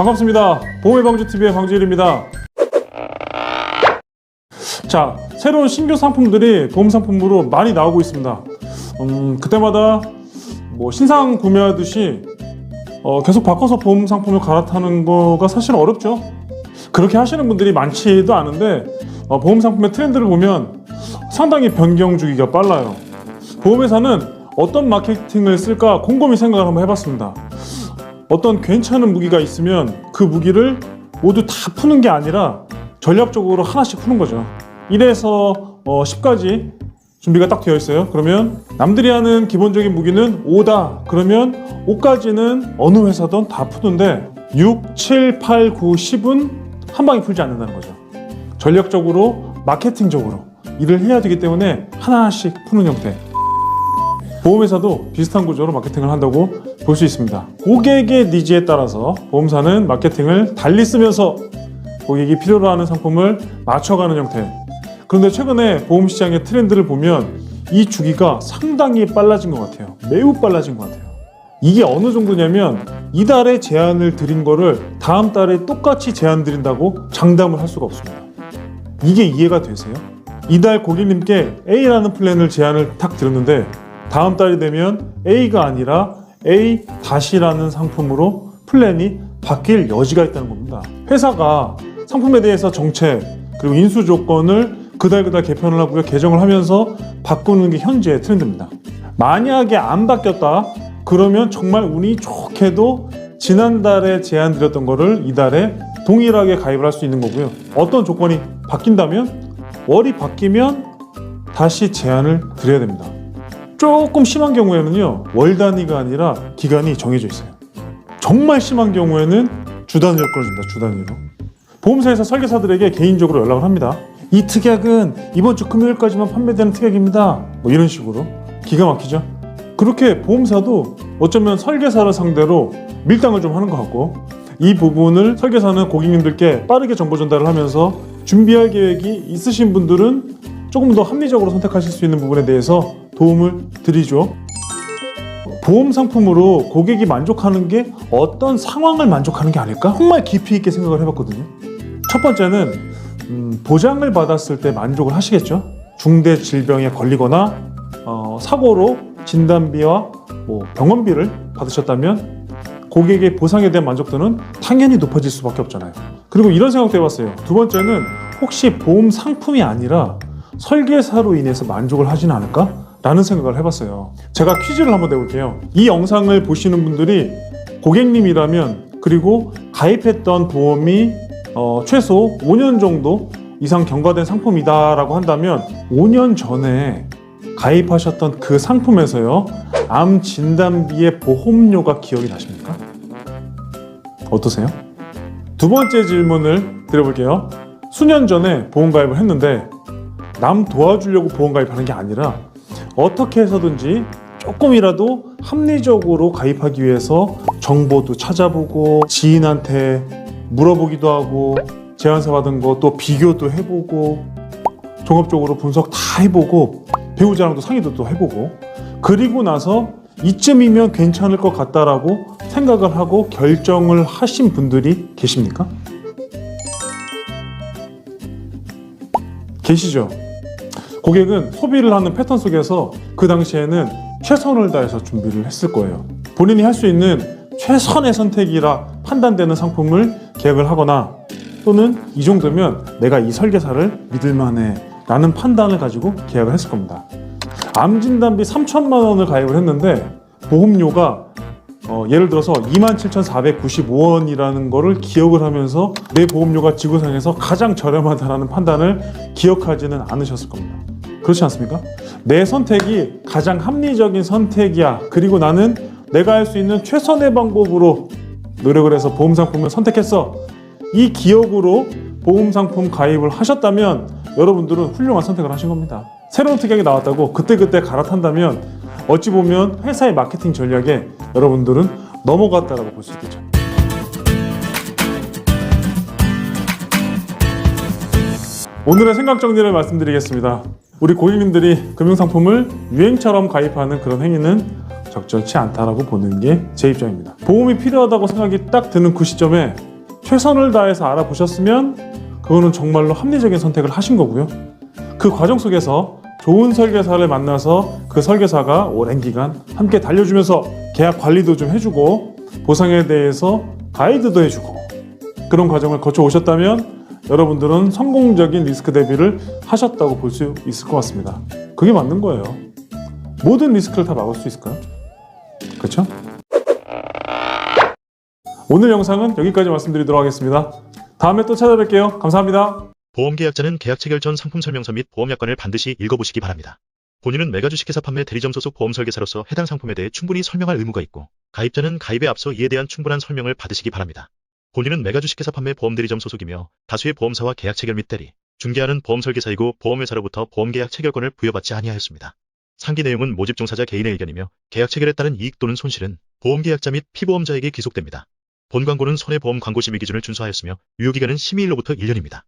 반갑습니다. 보험의 방주TV의 방주일입니다. 자, 새로운 신규 상품들이 보험 상품으로 많이 나오고 있습니다. 음, 그때마다 뭐 신상 구매하듯이 어, 계속 바꿔서 보험 상품을 갈아타는 거가 사실 어렵죠. 그렇게 하시는 분들이 많지도 않은데 어, 보험 상품의 트렌드를 보면 상당히 변경 주기가 빨라요. 보험회사는 어떤 마케팅을 쓸까 곰곰이 생각을 한번 해봤습니다. 어떤 괜찮은 무기가 있으면 그 무기를 모두 다 푸는 게 아니라 전략적으로 하나씩 푸는 거죠. 1에서 어, 10까지 준비가 딱 되어 있어요. 그러면 남들이 하는 기본적인 무기는 5다. 그러면 5까지는 어느 회사든 다 푸는데 6, 7, 8, 9, 10은 한 방에 풀지 않는다는 거죠. 전략적으로 마케팅적으로 일을 해야 되기 때문에 하나씩 푸는 형태. 보험회사도 비슷한 구조로 마케팅을 한다고 볼 수 있습니다. 고객의 니즈에 따라서 보험사는 마케팅을 달리 쓰면서 고객이 필요로 하는 상품을 맞춰가는 형태. 그런데 최근에 보험 시장의 트렌드를 보면 이 주기가 상당히 빨라진 것 같아요. 매우 빨라진 것 같아요. 이게 어느 정도냐면 이달에 제안을 드린 거를 다음 달에 똑같이 제안 드린다고 장담을 할 수가 없습니다. 이게 이해가 되세요? 이달 고객님께 A라는 플랜을 제안을 탁 드렸는데 다음 달이 되면 A가 아니라 A 다시라는 상품으로 플랜이 바뀔 여지가 있다는 겁니다. 회사가 상품에 대해서 정책 그리고 인수 조건을 그달 그달 개편을 하고요 개정을 하면서 바꾸는 게 현재의 트렌드입니다. 만약에 안 바뀌었다 그러면 정말 운이 좋게도 지난달에 제안 드렸던 거를 이달에 동일하게 가입을 할 수 있는 거고요. 어떤 조건이 바뀐다면 월이 바뀌면 다시 제안을 드려야 됩니다. 조금 심한 경우에는요 월 단위가 아니라 기간이 정해져 있어요. 정말 심한 경우에는 주 단위로 끊어줍니다. 주 단위로. 보험사에서 설계사들에게 개인적으로 연락을 합니다. 이 특약은 이번 주 금요일까지만 판매되는 특약입니다. 뭐 이런 식으로 기가 막히죠. 그렇게 보험사도 어쩌면 설계사를 상대로 밀당을 좀 하는 것 같고 이 부분을 설계사는 고객님들께 빠르게 정보 전달을 하면서 준비할 계획이 있으신 분들은 조금 더 합리적으로 선택하실 수 있는 부분에 대해서 도움을 드리죠. 보험 상품으로 고객이 만족하는 게 어떤 상황을 만족하는 게 아닐까? 정말 깊이 있게 생각을 해봤거든요. 첫 번째는 음, 보장을 받았을 때 만족을 하시겠죠. 중대 질병에 걸리거나 어, 사고로 진단비와 뭐 병원비를 받으셨다면 고객의 보상에 대한 만족도는 당연히 높아질 수밖에 없잖아요. 그리고 이런 생각도 해봤어요. 두 번째는 혹시 보험 상품이 아니라 설계사로 인해서 만족을 하지는 않을까? 라는 생각을 해봤어요. 제가 퀴즈를 한번 내볼게요. 이 영상을 보시는 분들이 고객님이라면 그리고 가입했던 보험이 어, 최소 5년 정도 이상 경과된 상품이다라고 한다면 5년 전에 가입하셨던 그 상품에서요 암 진단비의 보험료가 기억이 나십니까? 어떠세요? 두 번째 질문을 드려볼게요. 수년 전에 보험 가입을 했는데 남 도와주려고 보험 가입하는 게 아니라 어떻게 해서든지 조금이라도 합리적으로 가입하기 위해서 정보도 찾아보고 지인한테 물어보기도 하고 제안서 받은 거 또 비교도 해보고 종합적으로 분석 다 해보고 배우자랑도 상의도 또 해보고 그리고 나서 이쯤이면 괜찮을 것 같다라고 생각을 하고 결정을 하신 분들이 계십니까? 계시죠? 고객은 소비를 하는 패턴 속에서 그 당시에는 최선을 다해서 준비를 했을 거예요. 본인이 할 수 있는 최선의 선택이라 판단되는 상품을 계약을 하거나 또는 이 정도면 내가 이 설계사를 믿을만해 라는 판단을 가지고 계약을 했을 겁니다. 암 진단비 3천만 원을 가입을 했는데 보험료가 어, 예를 들어서 27,495원이라는 거를 기억을 하면서 내 보험료가 지구상에서 가장 저렴하다라는 판단을 기억하지는 않으셨을 겁니다. 그렇지 않습니까? 내 선택이 가장 합리적인 선택이야. 그리고 나는 내가 할 수 있는 최선의 방법으로 노력을 해서 보험 상품을 선택했어. 이 기억으로 보험 상품 가입을 하셨다면 여러분들은 훌륭한 선택을 하신 겁니다. 새로운 특약이 나왔다고 그때그때 갈아탄다면 어찌 보면 회사의 마케팅 전략에 여러분들은 넘어갔다라고 볼 수 있겠죠. 오늘의 생각 정리를 말씀드리겠습니다. 우리 고객님들이 금융상품을 유행처럼 가입하는 그런 행위는 적절치 않다라고 보는 게 제 입장입니다. 보험이 필요하다고 생각이 딱 드는 그 시점에 최선을 다해서 알아보셨으면 그거는 정말로 합리적인 선택을 하신 거고요. 그 과정 속에서 좋은 설계사를 만나서 그 설계사가 오랜 기간 함께 달려주면서 계약 관리도 좀 해주고 보상에 대해서 가이드도 해주고 그런 과정을 거쳐 오셨다면 여러분들은 성공적인 리스크 대비를 하셨다고 볼 수 있을 것 같습니다. 그게 맞는 거예요. 모든 리스크를 다 막을 수 있을까요? 그렇죠? 오늘 영상은 여기까지 말씀드리도록 하겠습니다. 다음에 또 찾아뵐게요. 감사합니다. 보험 계약자는 계약 체결 전 상품 설명서 및 보험 약관을 반드시 읽어보시기 바랍니다. 본인은 메가 주식회사 판매 대리점 소속 보험 설계사로서 해당 상품에 대해 충분히 설명할 의무가 있고 가입자는 가입에 앞서 이에 대한 충분한 설명을 받으시기 바랍니다. 본인은 메가 주식회사 판매 보험 대리점 소속이며 다수의 보험사와 계약 체결 및 대리, 중개하는 보험 설계사이고 보험회사로부터 보험 계약 체결권을 부여받지 아니하였습니다. 상기 내용은 모집 종사자 개인의 의견이며 계약 체결에 따른 이익 또는 손실은 보험 계약자 및 피보험자에게 귀속됩니다. 본 광고는 손해보험 광고 심의 기준을 준수하였으며 유효기간은 심의일로부터 1년입니다.